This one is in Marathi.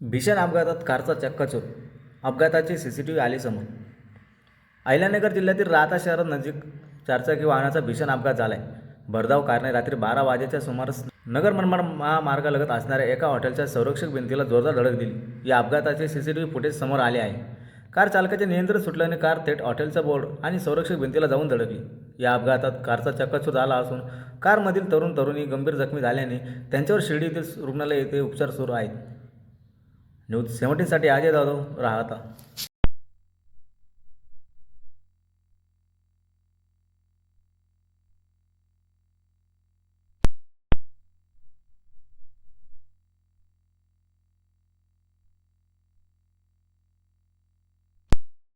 भीषण अपघातात कारचा चक्काचूर अपघाताचे सी सी टी व्ही आली समोर. अहिल्यानगर जिल्ह्यातील राहता शहरानजीक चारचाकी वाहनाचा भीषण अपघात झाला आहे भरधाव कारने रात्री बारा वाजेच्या सुमारास नगर मनमाड महामार्गालगत असणाऱ्या एका हॉटेलच्या संरक्षक भिंतीला जोरदार धडक दिली. या अपघाताचे C C T V footage समोर आले आहे. कार चालकाचे नियंत्रण सुटल्याने कार थेट हॉटेलचा बोर्ड आणि संरक्षक भिंतीला जाऊन धडकली. या अपघातात कारचा चक्काचूर झाला असून कारमधील तरुण तरुणी गंभीर जखमी झाल्याने त्यांच्यावर शिर्डी येथील रुग्णालय येथे उपचार सुरू आहेत. न्यूज सेव्हन्टीनसाठी अजय जाधव राहता